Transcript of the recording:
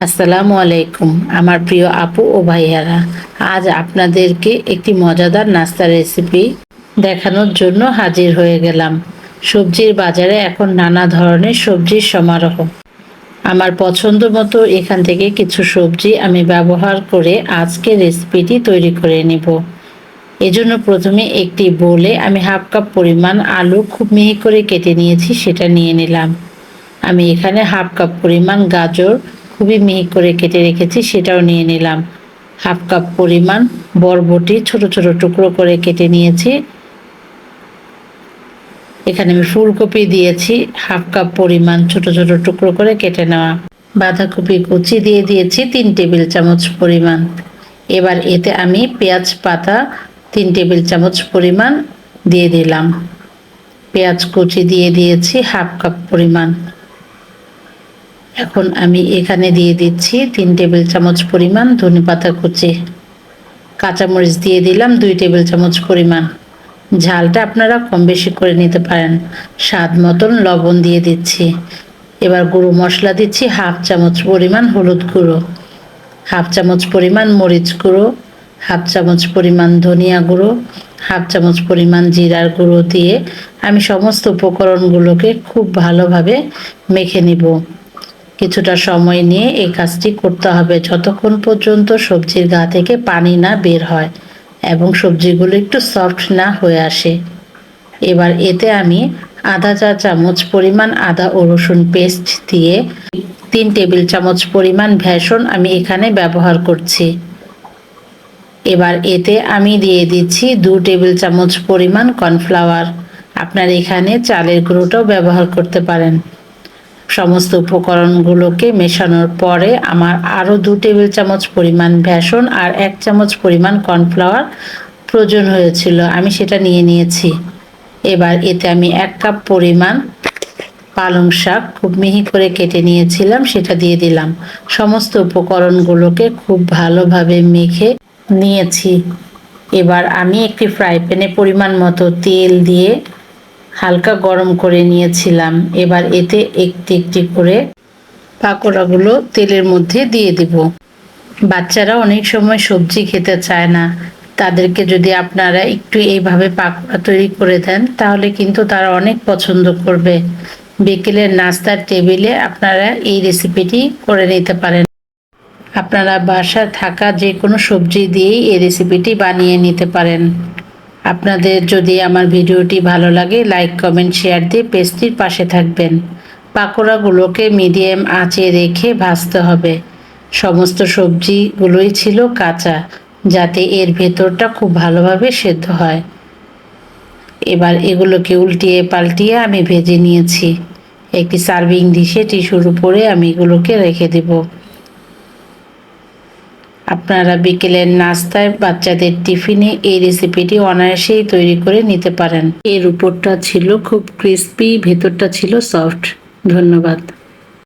আসসালামু আলাইকুম, আমার প্রিয় আপু ও ভাইয়ারা। আজ আপনাদেরকে একটি মজাদার নাস্তার রেসিপি দেখানোর জন্য হাজির হয়ে গেলাম। সবজির বাজারে এখন নানা ধরনের সবজির সমারোহ। আমার পছন্দ মতো এখান থেকে কিছু সবজি আমি ব্যবহার করে আজকে রেসিপিটি তৈরি করে নিব। এজন্য প্রথমে একটি বোলে আমি হাফ কাপ পরিমাণ আলু খুব মিহি করে কেটে নিয়েছি, সেটা নিয়ে নিলাম। আমি এখানে হাফ কাপ পরিমাণ গাজর খুবই মিহি করে কেটে রেখেছি, সেটাও নিয়ে নিলাম। হাফ কাপ পরিমাণ বরবটি ছোট ছোট টুকরো করে কেটে নিয়েছি। এখানে আমি ফুলকপি দিয়েছি, হাফ কাপ পরিমাণ ছোট ছোট টুকরো করে কেটে নেওয়া। বাঁধাকপি কুচি দিয়ে দিয়েছি, তিন টেবিল চামচ পরিমাণ। এবার এতে আমি পেঁয়াজ পাতা তিন টেবিল চামচ পরিমাণ দিয়ে দিলাম। পেঁয়াজ কুচি দিয়ে দিয়েছি, হাফ কাপ পরিমাণ। এখন আমি এখানে দিয়ে দিচ্ছি তিন টেবিল চামচ পরিমাণ ধনে পাতা কুচি। কাঁচামরিচ দিয়ে দিলাম দুই টেবিল চামচ পরিমাণ। ঝালটা আপনারা কম বেশি করে নিতে পারেন। স্বাদ মতন লবণ দিয়ে দিচ্ছি। এবার গুঁড়ো মশলা দিচ্ছি হাফ চামচ পরিমাণ হলুদ গুঁড়ো। হাফ চামচ পরিমাণ মরিচ গুঁড়ো। হাফ চামচ পরিমাণ ধনিয়া গুঁড়ো। হাফ চামচ পরিমাণ জিরার গুঁড়ো দিয়ে আমি সমস্ত উপকরণগুলোকে খুব ভালোভাবে মেখে নিব। কিছুটা সময় নিয়ে এই কাজটি করতে হবে। যতক্ষণ পর্যন্ত সবজির গা থেকে পানি না বের হয় এবং সবজিগুলো একটু সফট না হয়ে আসে। এবার এতে আমি আধা চা চামচ পরিমাণ আদা ও রসুন পেস্ট দিয়ে তিন টেবিল চামচ পরিমাণ ভেষণ আমি এখানে ব্যবহার করছি। এবার এতে আমি দিয়ে দিচ্ছি দু টেবিল চামচ পরিমাণ কর্নফ্লাওয়ার। আপনার এখানে চালের গুঁড়োটাও ব্যবহার করতে পারেন। সমস্ত উপকরণগুলোকে মেশানোর পরে আমার আরও দু টেবিল চামচ পরিমাণ ভেষণ আর এক চামচ পরিমাণ কর্নফ্লাওয়ার প্রয়োজন হয়েছিল, আমি সেটা নিয়ে নিয়েছি। এবার এতে আমি এক কাপ পরিমাণ পালং শাক খুব মিহি করে কেটে নিয়েছিলাম, সেটা দিয়ে দিলাম। সমস্ত উপকরণগুলোকে খুব ভালোভাবে মেখে নিয়েছি। এবার আমি একটি ফ্রাই প্যানে পরিমাণ মতো তেল দিয়ে হালকা গরম করে নিয়েছিলাম। এবার এতে একটি একটি করে পাকোড়াগুলো তেলের মধ্যে দিয়ে দিব। বাচ্চারা অনেক সময় সবজি খেতে চায় না। তাদেরকে যদি আপনারা একটু এইভাবে পাকোড়া তৈরি করে দেন, তাহলে কিন্তু তারা অনেক পছন্দ করবে। বিকেলের নাস্তার টেবিলে আপনারা এই রেসিপিটি করে নিতে পারেন। আপনারা বাসায় থাকা যে কোনো সবজি দিয়েই এই রেসিপিটি বানিয়ে নিতে পারেন। আপনাদের যদি আমার ভিডিওটি ভালো লাগে লাইক কমেন্ট শেয়ার দিয়ে পেস্টটির পাশে থাকবেন। পাকোড়াগুলোকে মিডিয়াম আঁচে রেখে ভাজতে হবে। সমস্ত সবজিগুলোই ছিল কাঁচা, যাতে এর ভেতরটা খুব ভালোভাবে সেদ্ধ হয়। এবার এগুলোকে উল্টিয়ে পাল্টিয়ে আমি ভেজে নিয়েছি। একটি সার্ভিং ডিশে টিস্যুর উপরে আমি এগুলোকে রেখে দেব। আপনারা বিকেলের নাস্তায় বাচ্চাদের টিফিনে এই রেসিপিটি অনায়াসেই তৈরি করে নিতে পারেন। এর উপরটা ছিল খুব ক্রিস্পি ভেতরটা ছিল সফট ধন্যবাদ।